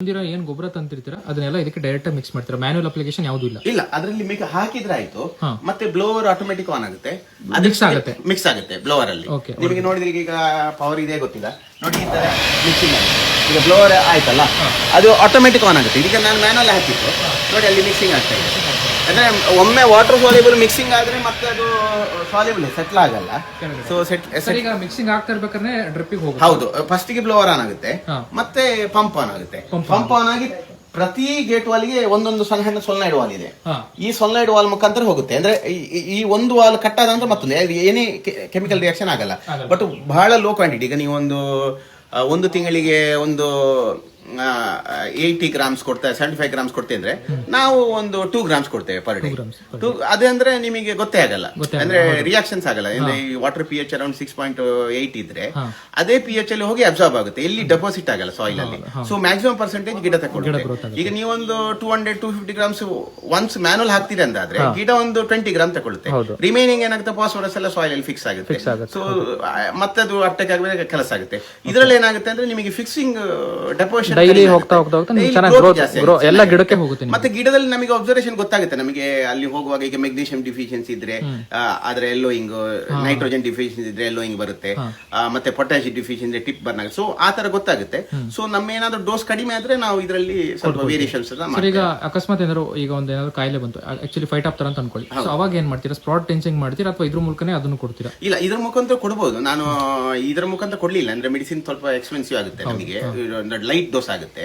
ತಂದಿರೋ ಏನ್ ಗೊಬ್ಬರ ತಂತಿರ್ತೀರಾ ಅದನ್ನೆಲ್ಲ ಇದಕ್ಕೆ ಡೈರೆಕ್ಟ್ ಆಗಿ ಮಿಕ್ಸ್ ಮಾಡ್ತೀರಾ. ಮ್ಯಾನುವಲ್ ಅಪ್ಲಿಕೇಶನ್ ಯಾವ್ದು ಇಲ್ಲ. ಇಲ್ಲ ಅದರಲ್ಲಿ ಮಿಕ್ ಹಾಕಿದ್ರೆ ಆಯ್ತು. ಮತ್ತೆ ಬ್ಲೋವರ್ ಆಟೋಮೆಟಿಕ್ ಆನ್ ಆಗುತ್ತೆ. ಮಿಕ್ಸ್ ಆಗುತ್ತೆ. ಮಿಕ್ಸ್ ಆಗುತ್ತೆ ಬ್ಲೋವರ್ ಅಲ್ಲಿ. Okay, ನಿಮಗೆ ನೋಡಿದ್ರೆ ಈಗ ಪವರ್ ಇದೆ ಗೊತ್ತಿಲ್ಲ. ನೋಡಿ ಈ ತರ ಮಿಕ್ಸಿಂಗ್ ಈಗ ಬ್ಲೋವರ್ ಆಯ್ತಲ್ಲ? ಅದು ಆಟೋಮೆಟಿಕ್ ಆನ್ ಆಗುತ್ತೆ. ಈಗ ನಾನು ಮ್ಯಾನುವಲ್ ಹಾಕಿತ್ತು ನೋಡಿ ಅಲ್ಲಿ ಮಿಕ್ಸಿಂಗ್ ಆಗ್ತಾ ಇದೆ. ಅಂದ್ರೆ ಒಮ್ಮೆ ವಾಟರ್ ಸಾಲಿಬಲ್ ಮಿಕ್ಸಿಂಗ್ ಆದ್ರೆ ಮತ್ತೆ ಅದು ಸಾಲಿಬಲ್ ಸೆಟ್ಲ್ ಆಗಲ್ಲ. ಸೊ ಸೆಟ್ ಸರ್ ಈಗ ಮಿಕ್ಸಿಂಗ್ ಆಗ್ತಾ ಇರ್ಬೇಕಾದ್ರೆ ಡ್ರಿಪ್ಪಿಗೆ ಹೋಗುತ್ತೆ. ಹೌದು ಫಸ್ಟ್ಗೆ ಬ್ಲೋವರ್ ಆನ್ ಆಗುತ್ತೆ ಮತ್ತೆ ಪಂಪ್ ಆನ್ ಆಗುತ್ತೆ. ಪಂಪ್ ಆನ್ ಆಗಿ ಪ್ರತಿ ಗೇಟ್ ವಾಲ್ಗೆ ಒಂದೊಂದು ಸಣ್ಣ ಸಣ್ಣ ಸೊಲ್ನೈಡ್ ವಾಲ್ ಇದೆ. ಈ ಸೊಲ್ನೈಡ್ ವಾಲ್ ಮುಖಾಂತರ ಹೋಗುತ್ತೆ. ಅಂದ್ರೆ ಈ- ಒಂದು ವಾಲ್ ಕಟ್ ಆದ ನಂತರ ಮತ್ತೊಂದು ಏನೇ ಕೆಮಿಕಲ್ ರಿಯಾಕ್ಷನ್ ಆಗಲ್ಲ. ಆಗಲ್ಲ. ಬಟ್ ಬಹಳ ಲೋ ಕ್ವಾಂಟಿಟಿ ಈಗ ನೀವು ಒಂದು ಒಂದು ತಿಂಗಳಿಗೆ ಒಂದು ಏಯ್ಟಿ ಗ್ರಾಮ್ಸ್ ಕೊಡ್ತೇವೆ ಸೆವೆಂಟಿ ಫೈವ್ ಗ್ರಾಮ್ಸ್ ಕೊಡ್ತೇವೆ ಅಂದ್ರೆ ನಾವು ಒಂದು ಟೂ ಗ್ರಾಮ್ಸ್ ಕೊಡ್ತೇವೆ ಪರ್ ಡೇ ಟೂ ಅದೇ ನಿಮಗೆ ಗೊತ್ತೇ ಆಗಲ್ಲ. ಅಂದ್ರೆ ರಿಯಾಕ್ಷನ್ಸ್ ಆಗಲ್ಲ. ಅಂದ್ರೆ ಈ water P H around six point eight ಇದ್ರೆ ಅದೇ ಪಿ ಎಚ್ ಅಲ್ಲಿ ಹೋಗಿ ಅಬ್ಸಾರ್ಬ್ ಆಗುತ್ತೆ. ಎಲ್ಲಿ ಡೆಪಾಸಿಟ್ ಆಗಲ್ಲ ಸಾಯಿಲ್ ಅಲ್ಲಿ. ಸೊ ಮ್ಯಾಕ್ಸಿಮಮ್ ಪರ್ಸೆಂಟೇಜ್ ಗಿಡ ತಗೊಳ್ಳುತ್ತೆ. ಈಗ ನೀವೊಂದು two hundred two fifty grams once manual ಹಾಕ್ತೀರಿ ಅಂತಾದ್ರೆ ಗಿಡ ಒಂದು ಟ್ವೆಂಟಿ ಗ್ರಾಮ್ ತಗೊಳುತ್ತೆ ರಿಮೈನಿಂಗ್ ಏನಾಗುತ್ತೆ ಫಾಸ್ಫರಸ್ ಎಲ್ಲ ಸಾಯಿಲ್ ಅಲ್ಲಿ ಫಿಕ್ಸ್ ಆಗುತ್ತೆ. ಸೊ ಮತ್ತೆ ಅದು ಅಟ್ಟಕ್ಕೆ ಆಗಬೇಕು ಕೆಲಸ ಆಗುತ್ತೆ. ಇದರಲ್ಲಿ ಏನಾಗುತ್ತೆ ಅಂದ್ರೆ ನಿಮಗೆ ಫಿಕ್ಸಿಂಗ್ ಡೆಪಾಸಿಟ್ ಡೈಲಿ ಹೋಗ್ತಾ ಹೋಗ್ತಾ ಹೋಗ್ತಾ ನಿಮ್ಗೆ ಚೆನ್ನಾಗಿ ಗ್ರೋತ್ ಗ್ರೋ ಎಲ್ಲ ಗಿಡಕ್ಕೆ ಹೋಗುತ್ತೆ ನಿಮ್ಗೆ. ಮತ್ತೆ ಗಿಡದಲ್ಲಿ ನಮಗೆ ಅಬ್ಸರ್ವೇಷನ್ ಗೊತ್ತಾಗುತ್ತೆ. ನಮಗೆ ಅಲ್ಲಿ ಹೋಗುವಾಗ ಈಗ ಮೆಗ್ನೀಷಿಯಂ ಡಿಫಿಷಿಯನ್ಸಿ ಇದ್ರೆ ಆ, ಆದ್ರೆ ಎಲ್ಲೋಯಿಂಗ್ ನೈಟ್ರೋಜನ್ ಡಿಫಿಷಿಯನ್ಸಿ ಇದ್ರೆ ಎಲ್ಲೋಯಿಂಗ್ ಬರುತ್ತೆ. ಆ, ಮತ್ತೆ ಪೊಟ್ಯಾಷಿಯಂ ಡಿಫಿಷಿಯನ್ಸಿ ಟಿಪ್ ಬರ್ನ್ ಆಗುತ್ತೆ. ಸೊ ಆ ತರ ಗೊತ್ತಾಗುತ್ತೆ. ಸೊ ನಮ್ಮ ಏನಾದ್ರು ಡೋಸ್ ಕಡಿಮೆ ಆದ್ರೆ ನಾವು ಇದರಲ್ಲಿ ಸ್ವಲ್ಪ ವೇರಿಯೇಷನ್ಸ್ ಸರ್ ಈಗ ಅಕಸ್ಮಾತ್ ಏನಾದ್ರು ಈಗ ಒಂದ್ ಏನಾದ್ರು ಕಾಯಿಲೆ ಬಂತು. ಆಕ್ಚುಲಿ ಫೈಟ್ ಆಗ್ತಾರ ಅಂತ ಅನ್ಕೊಳ್ಳಿ. ಸೊ ಅವಾಗ ಏನ್ ಮಾಡ್ತೀರಾ? ಸ್ಪಾಟ್ ಟೆನ್ಸಿಂಗ್ ಮಾಡ್ತೀರಾ? ಅಥವಾ ಇದ್ರ ಮೂಲಕನೇ ಅದನ್ನು ಕೊಡ್ತೀರಾ? ಇಲ್ಲ ಇದ್ರ ಮುಖಾಂತರ ಕೊಡ್ಬೋದು. ನಾನು ಇದರ ಮುಖಾಂತರ ಕೊಡ್ಲಿಲ್ಲ. ಅಂದ್ರೆ ಮೆಡಿಸಿನ್ ಸ್ವಲ್ಪ ಎಕ್ಸ್ಪೆನ್ಸಿವ್ ಆಗುತ್ತೆ ನಮಗೆ. ಲೈಟ್ ಆಗುತ್ತೆ.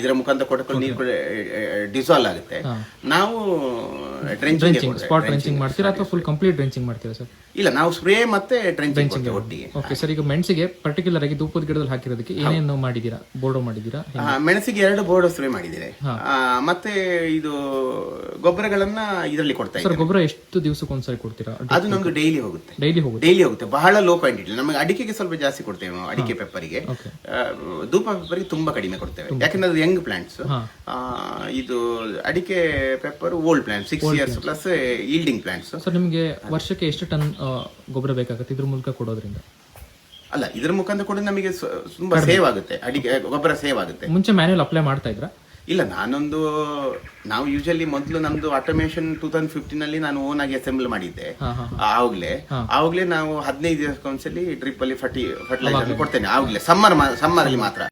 ಇದರ ಮುಖಾಂತರ ಕೊಟ್ಟಕೊಂಡು ನೀರು ಡಿಸಾಲ್ವ್ ಆಗುತ್ತೆ. ನಾವು ಡ್ರೆಂಚಿಂಗ್ ಡ್ರೆಂಚಿಂಗ್ ಸ್ಪಾಟ್ ಡ್ರೆಂಚಿಂಗ್ ಮಾಡ್ತೀರಾ ಅಥವಾ ಫುಲ್ ಕಂಪ್ಲೀಟ್ ಡ್ರೆಂಚಿಂಗ್ ಮಾಡ್ತೀರಾ ಸರ್? ಇಲ್ಲ ನಾವು ಸ್ಪ್ರೇ ಮತ್ತೆ ಡ್ರೆಂಚಿಂಗ್ ಒಟ್ಟಿಗೆ. ಓಕೆ ಸರ್ ಈಗ ಮೆಣಸಿಗೆ ಪರ್ಟಿಕ್ಯುಲರ್ ಆಗಿ ಧೂಪದ ಗಿಡದಲ್ಲಿ ಹಾಕಿರೋದಕ್ಕೆ ಏನೇನು ಮಾಡಿದೀರಾ ಬೋರ್ಡೋ ಮಾಡಿದೀರಾ ಮೆಣಸಿಗೆ ಎರಡು ಬೋರ್ಡೋ ಸ್ಪ್ರೇ ಮಾಡಿದ್ದೀರಿ. ಮತ್ತೆ ಇದು ಗೊಬ್ಬರಗಳನ್ನ ಇದರಲ್ಲಿ ಕೊಡ್ತಾ ಸರ್ ಗೊಬ್ಬರ ಎಷ್ಟು ದಿವಸಕ್ಕೆ ಒಂದ್ಸರಿ ಕೊಡ್ತೀರಾ? ಅದು ನಮ್ದು ಡೈಲಿ ಹೋಗುತ್ತೆ. ಡೈಲಿ ಹೋಗುತ್ತೆ? ಡೈಲಿ ಹೋಗುತ್ತೆ. ಬಹಳ ಲೋ ಕ್ವಾಂಟಿಟಿ ನಮಗೆ ಅಡಿಕೆಗೆ ಸ್ವಲ್ಪ ಜಾಸ್ತಿ ಕೊಡ್ತೇವೆ ನಾವು ಅಡಿಕೆ ಪೆಪ್ಪರಿಗೆ. ಧೂಪ ಪೆಪ್ಪರಿಗೆ ತುಂಬಾ ಕಡಿಮೆ ಕೊಡ್ತೇವೆ. ಯಾಕಂದ್ರೆ ಅದು ಯಂಗ್ ಪ್ಲಾಂಟ್ಸ್. ಇದು ಅಡಿಕೆ pepper old plant six years plus yielding plants sir ನಿಮಗೆ ವರ್ಷಕ್ಕೆ ಎಷ್ಟು ಟನ್ ಗೊಬ್ಬರ ಬೇಕಾಗುತ್ತೆ? ಇದ್ರ ಮೂಲಕ ಕೊಡೋದ್ರಿಂದ. ಅಲ್ಲ ಇದ್ರ ಮುಖಾಂತರ ಕೂಡ ನಮಗೆ ತುಂಬಾ ಸೇವ್ ಆಗುತ್ತೆ. ಅಡಿಕೆ ಗೊಬ್ಬರ ಸೇವ್ ಆಗುತ್ತೆ. ಮುಂಚೆ ಮ್ಯಾನ್ಯಲ್ ಅಪ್ಲೈ ಮಾಡ್ತಾ ಇದ್ರಾ? ಇಲ್ಲ ನಾನೊಂದು ನಾವು ಯೂಶಲಿ ಮೊದಲು ನಮ್ದು ಆಟೋಮೇಶನ್ ಟೂ ತೌಸಂಡ್ ಫಿಫ್ಟೀನ್ ಅಲ್ಲಿ ನಾನು ಓನ್ ಆಗಿ ಅಸೆಂಬಲ್ ಮಾಡಿದ್ದೆ. ಆಗ್ಲೆ ಆವಾಗ್ಲೇ. ಆವಾಗ್ಲೇ ನಾವು ಹದಿನೈದು ದಿವಸಕ್ಕೊಂದ್ಸಲಿ ಡ್ರಿಪ್ ಅಲ್ಲಿ ಫರ್ಟಿ ಫರ್ಟಿಲೈಸರ್ ಕೊಡ್ತೇನೆ. ಆವಾಗ್ಲೇ. ಸಮ್ಮರ್ ಸಮ್ಮರ್ ಅಲ್ಲಿ ಮಾತ್ರ.